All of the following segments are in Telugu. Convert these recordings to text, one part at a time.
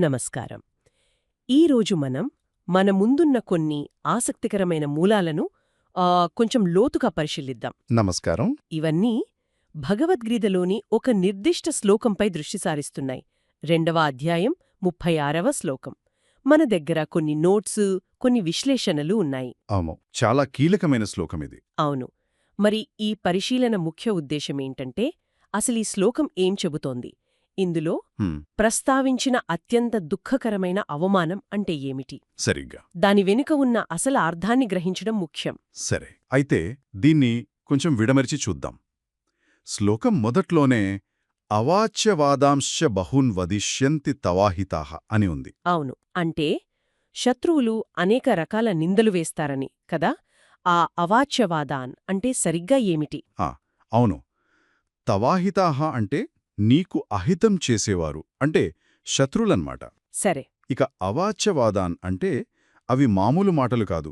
నమస్కారం. ఈరోజు మనం మన ముందున్న కొన్ని ఆసక్తికరమైన మూలాలను కొంచెం లోతుగా పరిశీలిద్దాం. నమస్కారం. ఇవన్నీ భగవద్గీతలోని ఒక నిర్దిష్ట శ్లోకంపై దృష్టి సారిస్తున్నాయి. రెండవ అధ్యాయం ముప్పై ఆరవ శ్లోకం. మన దగ్గర కొన్ని నోట్సు కొన్ని విశ్లేషణలు ఉన్నాయి. అవును. చాలా కీలకమైన శ్లోకం ఇది. అవును. మరి ఈ పరిశీలన ముఖ్య ఉద్దేశమేంటంటే అసలు ఈ శ్లోకం ఏం చెబుతోంది? ఇందులో ప్రస్తావించిన అత్యంత దుఃఖకరమైన అవమానం అంటే ఏమిటి? సరిగ్గా. దాని వెనుక ఉన్న అసలు అర్థాన్ని గ్రహించడం ముఖ్యం. సరే అయితే దీన్ని కొంచెం విడమరిచి చూద్దాం. శ్లోకం మొదట్లోనే అవాచ్యవాదాంశ్చ బహూన్ వదిష్యంతి తవాహితాహ అని ఉంది. అవును అంటే శత్రువులు అనేక రకాల నిందలు వేస్తారని కదా? ఆ అవాచ్యవాదాన్ అంటే సరిగ్గా ఏమిటి? అవును. తవాహితాహ అంటే నీకు అహితం చేసేవారు. అంటే శత్రులన్మాట సరే. ఇక అవాచ్యవాదాన్ అంటే అవి మామూలు మాటలు కాదు.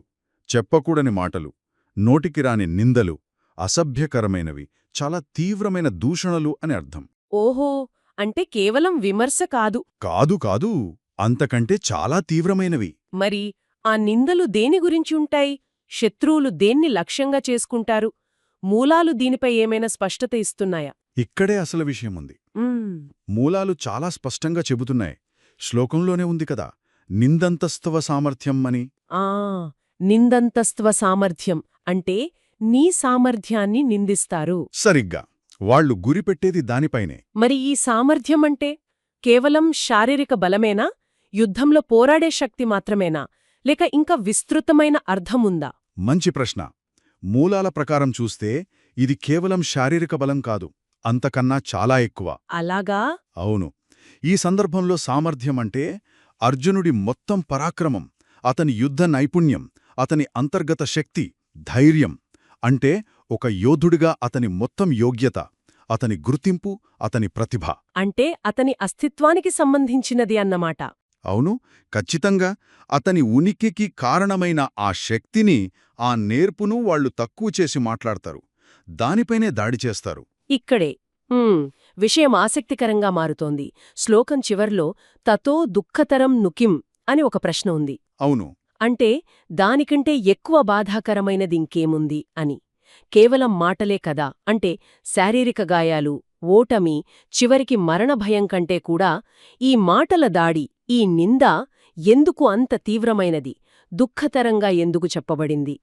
చెప్పకూడని మాటలు నోటికి రాని నిందలు అసభ్యకరమైనవి చాలా తీవ్రమైన దూషణలు అని అర్థం. ఓహో! అంటే కేవలం విమర్శ కాదు. కాదు కాదు అంతకంటే చాలా తీవ్రమైనవి. మరి ఆ నిందలు దేని గురించి ఉంటాయి? శత్రువులు దేన్ని లక్ష్యంగా చేసుకుంటారు? మూలాలు దీనిపై ఏమైనా స్పష్టత ఇస్తున్నాయా? ఇక్కడే అసలు విషయముంది మ్మ్. మూలాలు చాలా స్పష్టంగా చెబుతున్నాయి. శ్లోకంలోనే ఉంది కదా నిందంతస్తవ సామర్థ్యం అని. ఆ నిందంతస్త్వ సామర్థ్యం అంటే నీ సామర్థ్యాన్ని నిందిస్తారు. సరిగ్గా. వాళ్ళు గురిపెట్టేది దానిపైనే. మరి ఈ సామర్థ్యం అంటే కేవలం శారీరక బలమేనా? యుద్ధంలో పోరాడే శక్తి మాత్రమేనా? లేక ఇంకా విస్తృతమైన అర్థముందా మంచి ప్రశ్న. మూలాల ప్రకారం చూస్తే ఇది కేవలం శారీరక బలం కాదు. అంతకన్నా చాలా ఎక్కువ. అలాగా? అవును. ఈ సందర్భంలో సామర్థ్యం అంటే అర్జునుడి మొత్తం పరాక్రమం అతని యుద్ధ నైపుణ్యం అతని అంతర్గత శక్తి ధైర్యం అంటే ఒక యోధుడిగా అతని మొత్తం యోగ్యత అతని గుర్తింపు అతని ప్రతిభ. అంటే అతని అస్తిత్వానికి సంబంధించినది అన్నమాట. అవును. ఖచ్చితంగా అతని ఉనికికి కారణమైన ఆ శక్తిని ఆ నేర్పును వాళ్ళు తక్కువ చేసి మాట్లాడతారు. దానిపైనే దాడి చేస్తారు. ఇక్కడే. విషయం ఆసక్తికరంగా మారుతోంది. శ్లోకం చివర్లో తతో దుఃఖతరం నుకిం అని ఒక ప్రశ్న ఉంది. అవును. అంటే దానికంటే ఎక్కువ బాధాకరమైనది ఇంకేముంది అని. కేవలం మాటలే కదా. అంటే శారీరక గాయాలు ఓటమి చివరికి మరణ భయం కంటే కూడా ఈ మాటల దాడి ఈ నింద ఎందుకు అంత తీవ్రమైనది? దుఃఖతరంగా ఎందుకు చెప్పబడింది?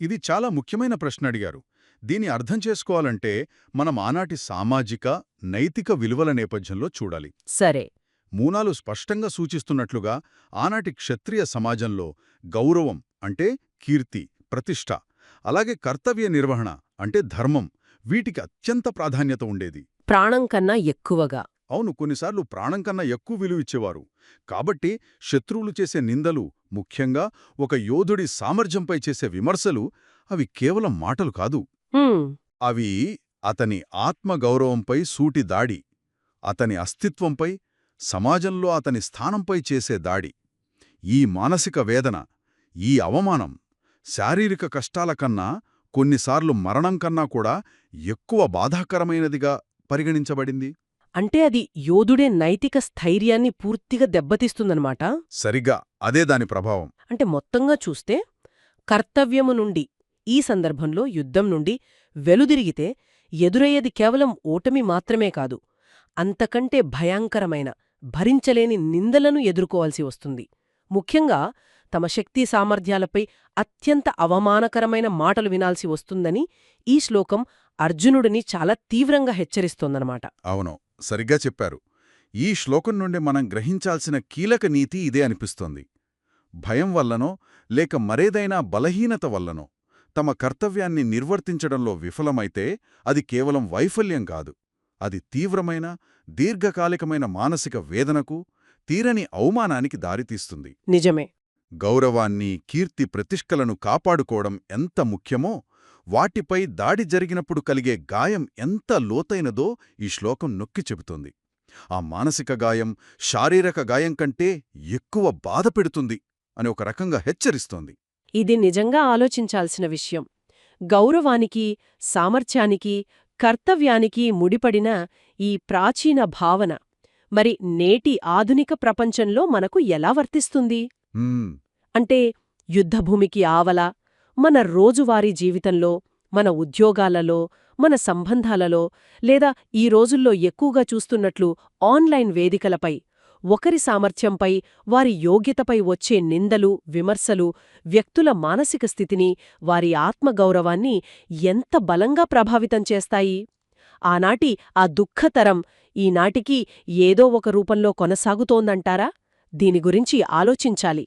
ఇది చాలా ముఖ్యమైన ప్రశ్న అడిగారు. దీని అర్థం చేసుకోవాలంటే మనం ఆనాటి సామాజిక నైతిక విలువల నేపథ్యంలో చూడాలి. సరే. మూనాలు స్పష్టంగా సూచిస్తున్నట్లుగా ఆనాటి క్షత్రియ సమాజంలో గౌరవం అంటే కీర్తి ప్రతిష్ట అలాగే కర్తవ్య నిర్వహణ అంటే ధర్మం వీటికి అత్యంత ప్రాధాన్యత ఉండేది. ప్రాణం కన్నా ఎక్కువగా. అవును కొన్నిసార్లు ప్రాణం కన్నా ఎక్కువ విలువ ఇచ్చేవారు. కాబట్టి శత్రువులు చేసే నిందలు ముఖ్యంగా ఒక యోధుడి సామర్థ్యంపై చేసే విమర్శలు అవి కేవలం మాటలు కాదు. అవి అతని ఆత్మగౌరవంపై సూటి దాడి అతని అస్తిత్వంపై సమాజంలో అతని స్థానంపై చేసే దాడి. ఈ మానసిక వేదన ఈ అవమానం శారీరక కష్టాల కన్నా కొన్నిసార్లు మరణం కన్నా కూడా ఎక్కువ బాధాకరమైనదిగా పరిగణించబడింది. అంటే అది యోధుడే నైతిక స్థైర్యాన్ని పూర్తిగా దెబ్బతీస్తుందన్నమాట? సరిగ్గా. అదే దాని ప్రభావం. అంటే మొత్తంగా చూస్తే కర్తవ్యము నుండి ఈ సందర్భంలో యుద్ధం నుండి వెలుదిరిగితే ఎదురయ్యేది కేవలం ఓటమి మాత్రమే కాదు. అంతకంటే భయంకరమైన భరించలేని నిందలను ఎదుర్కోవాల్సి వస్తుంది. ముఖ్యంగా తమ శక్తి సామర్థ్యాలపై అత్యంత అవమానకరమైన మాటలు వినాల్సి వస్తుందని ఈ శ్లోకం అర్జునుడిని చాలా తీవ్రంగా హెచ్చరిస్తోందన్నమాట. అవును. సరిగ్గా చెప్పారు. ఈ శ్లోకం నుండి మనం గ్రహించాల్సిన కీలక నీతి ఇదే అనిపిస్తోంది. భయం వల్లనో లేక మరేదైనా బలహీనత వల్లనో తమ కర్తవ్యాన్ని నిర్వర్తించడంలో విఫలమైతే అది కేవలం వైఫల్యం కాదు. అది తీవ్రమైన దీర్ఘకాలికమైన మానసిక వేదనకు తీరని అవమానానికి దారితీస్తుంది. నిజమే. గౌరవాన్ని కీర్తి ప్రతిష్కలను కాపాడుకోవడం ఎంత ముఖ్యమో వాటిపై దాడి జరిగినప్పుడు కలిగే గాయం ఎంత లోతైనదో ఈ శ్లోకం నొక్కి చెబుతోంది. ఆ మానసిక గాయం శారీరక గాయం కంటే ఎక్కువ బాధ పెడుతుంది అని ఒక రకంగా హెచ్చరిస్తోంది. ఇది నిజంగా ఆలోచించాల్సిన విషయం. గౌరవానికి సామర్థ్యానికి కర్తవ్యానికి ముడిపడిన ఈ ప్రాచీన భావన మరి నేటి ఆధునిక ప్రపంచంలో మనకు ఎలా వర్తిస్తుంది? అంటే యుద్ధభూమికి ఆవల మన రోజువారీ జీవితంలో మన ఉద్యోగాలలో మన సంబంధాలలో లేదా ఈ రోజుల్లో ఎక్కువగా చూస్తున్నట్లు ఆన్లైన్ వేదికలపై ఒకరి సామర్థ్యంపై వారి యోగ్యతపై వచ్చే నిందలు విమర్శలు వ్యక్తుల మానసిక స్థితిని వారి ఆత్మగౌరవాన్ని ఎంత బలంగా ప్రభావితం చేస్తాయి? ఆనాటి ఆ దుఃఖతరం ఈనాటికి ఏదో ఒక రూపంలో కొనసాగుతోందంటారా? దీని గురించి ఆలోచించాలి.